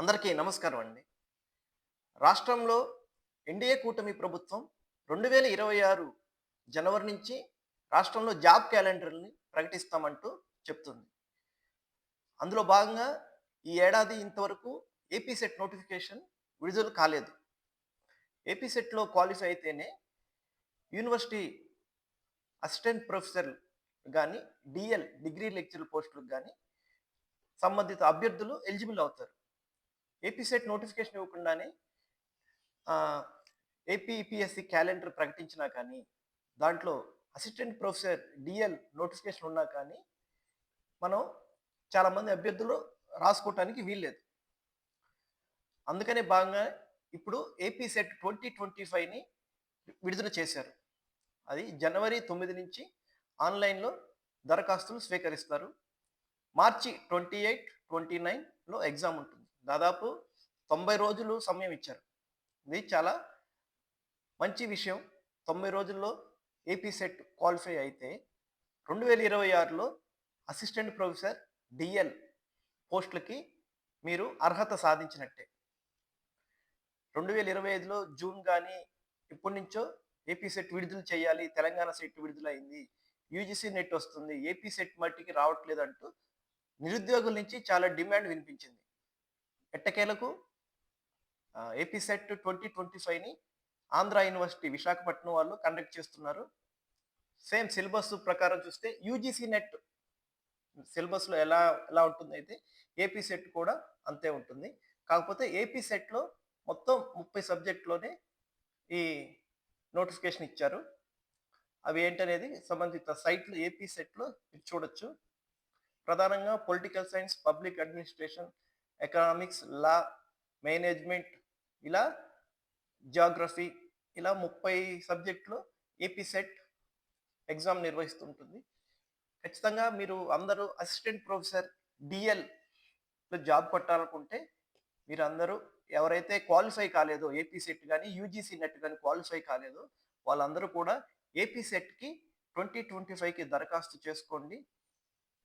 అందరికీ నమస్కారం అండి. రాష్ట్రంలో ఎన్డీఏ కూటమి ప్రభుత్వం రెండు వేల ఇరవై ఆరు జనవరి నుంచి రాష్ట్రంలో జాబ్ క్యాలెండర్ని ప్రకటిస్తామంటూ చెప్తుంది. అందులో భాగంగా ఈ ఏడాది ఇంతవరకు ఏపీ సెట్ నోటిఫికేషన్ విడుదల కాలేదు. ఏపీ సెట్లో క్వాలిఫై అయితేనే యూనివర్సిటీ అసిస్టెంట్ ప్రొఫెసర్ కానీ డిఎల్ డిగ్రీ లెక్చర్ పోస్టులకు కానీ సంబంధిత అభ్యర్థులు ఎలిజిబుల్ అవుతారు. ఏపీ సెట్ నోటిఫికేషన్ ఇవ్వకుండానే ఏపీఈపిఎస్సి క్యాలెండర్ ప్రకటించినా కానీ దాంట్లో అసిస్టెంట్ ప్రొఫెసర్ డిఎల్ నోటిఫికేషన్ ఉన్నా కానీ మనం చాలామంది అభ్యర్థులు రాసుకోవటానికి వీల్లేదు. అందుకనే భాగంగా ఇప్పుడు ఏపీ సెట్ ట్వంటీ ట్వంటీ ఫైవ్ని విడుదల చేశారు. అది జనవరి తొమ్మిది నుంచి ఆన్లైన్లో దరఖాస్తులు స్వీకరిస్తారు. మార్చి ట్వంటీ ఎయిట్ ట్వంటీ నైన్లో ఎగ్జామ్ ఉంటుంది. దాదాపు తొంభై రోజులు సమయం ఇచ్చారు. ఇది చాలా మంచి విషయం. తొంభై రోజుల్లో ఏపీ సెట్ క్వాలిఫై అయితే రెండు వేల ఇరవై ఆరులో అసిస్టెంట్ ప్రొఫెసర్ డిఎల్ పోస్టులకి మీరు అర్హత సాధించినట్టే. రెండు వేల ఇరవై ఐదులో జూన్ కానీ ఇప్పటి నుంచో ఏపీ సెట్ విడుదల చేయాలి తెలంగాణ సెట్ విడుదలైంది యూజీసీ నెట్ వస్తుంది ఏపీ సెట్ మట్టికి రావట్లేదు అంటూ నిరుద్యోగుల నుంచి చాలా డిమాండ్ వినిపించింది. ఎట్టకేలకు? ఏపీ సెట్ ట్వంటీ ట్వంటీ ఫైవ్ని ఆంధ్ర యూనివర్సిటీ విశాఖపట్నం వాళ్ళు కండక్ట్ చేస్తున్నారు. సేమ్ సిలబస్ ప్రకారం చూస్తే యూజీసీ నెట్ సిలబస్లో ఎలా ఎలా ఉంటుంది అయితే ఏపీ సెట్ కూడా అంతే ఉంటుంది. కాకపోతే ఏపీ సెట్లో మొత్తం ముప్పై సబ్జెక్ట్లోనే ఈ నోటిఫికేషన్ ఇచ్చారు. అవి ఏంటనేది సంబంధిత సైట్లు ఏపీ సెట్లో మీరు చూడొచ్చు. ప్రధానంగా political science public administration economics law management ఇలా జాగ్రఫీ ఇలా ముప్పై సబ్జెక్టులో ఏపీ సెట్ ఎగ్జామ్ నిర్వహిస్తుంటుంది. ఖచ్చితంగా మీరు అందరూ అసిస్టెంట్ ప్రొఫెసర్ డిఎల్లో జాబ్ కొట్టాలనుకుంటే మీరు అందరూ ఎవరైతే క్వాలిఫై కాలేదో ఏపీ సెట్ కానీ యూజీసీ నెట్ కానీ క్వాలిఫై కాలేదో వాళ్ళందరూ కూడా ఏపీ సెట్కి ట్వంటీ ట్వంటీ ఫైవ్కి దరఖాస్తు చేసుకోండి.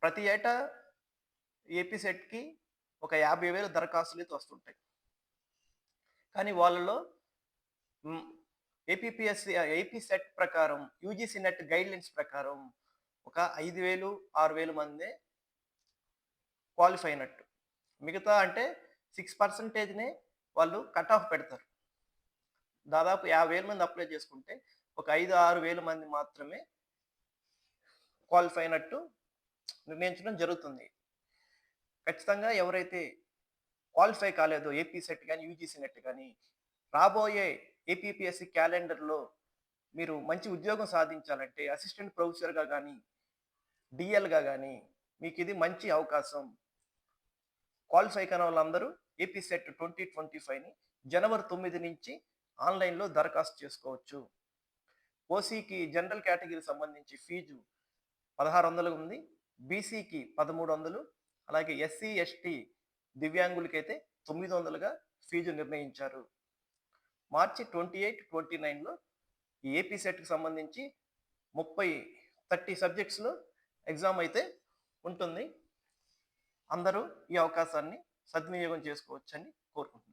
ప్రతి ఏటా ఏపీ సెట్కి ఒక యాభై వేల దరఖాస్తులు అయితే వస్తుంటాయి. కానీ వాళ్ళలో ఏపీపీఎస్సి ఏపీ సెట్ ప్రకారం యూజీసీ నెట్ గైడ్లైన్స్ ప్రకారం ఒక ఐదు వేలు ఆరు వేలు మందే క్వాలిఫై అయినట్టు. మిగతా అంటే సిక్స్ పర్సంటేజ్నే వాళ్ళు కట్ ఆఫ్ పెడతారు. దాదాపు యాభై వేల మంది అప్లై చేసుకుంటే ఒక ఐదు ఆరు వేల మంది మాత్రమే క్వాలిఫై అయినట్టు నిర్ణయించడం జరుగుతుంది. ఖచ్చితంగా ఎవరైతే క్వాలిఫై కాలేదో ఏపీ సెట్ కానీ యూజీసీ నెట్ కానీ రాబోయే ఏపీపీఎస్సి క్యాలెండర్లో మీరు మంచి ఉద్యోగం సాధించాలంటే అసిస్టెంట్ ప్రొఫెసర్గా కానీ డిఎల్గా కానీ మీకు ఇది మంచి అవకాశం. క్వాలిఫై కాని వాళ్ళందరూ ఏపీ సెట్ ట్వంటీ ట్వంటీ ఫైవ్ని జనవరి తొమ్మిది నుంచి ఆన్లైన్లో దరఖాస్తు చేసుకోవచ్చు. ఓసీకి జనరల్ కేటగిరీ సంబంధించి ఫీజు పదహారు వందలు ఉంది బీసీకి పదమూడు వందలు అలాగే ఎస్సీ ఎస్టీ దివ్యాంగులకైతే తొమ్మిది వందలుగా ఫీజు నిర్ణయించారు. మార్చి ట్వంటీ ఎయిట్ ట్వంటీ నైన్లో ఏపీ సెట్కి సంబంధించి ముప్పై థర్టీ సబ్జెక్ట్స్లో ఎగ్జామ్ అయితే ఉంటుంది. అందరూ ఈ అవకాశాన్ని సద్వినియోగం చేసుకోవచ్చని కోరుకుంటున్నాను.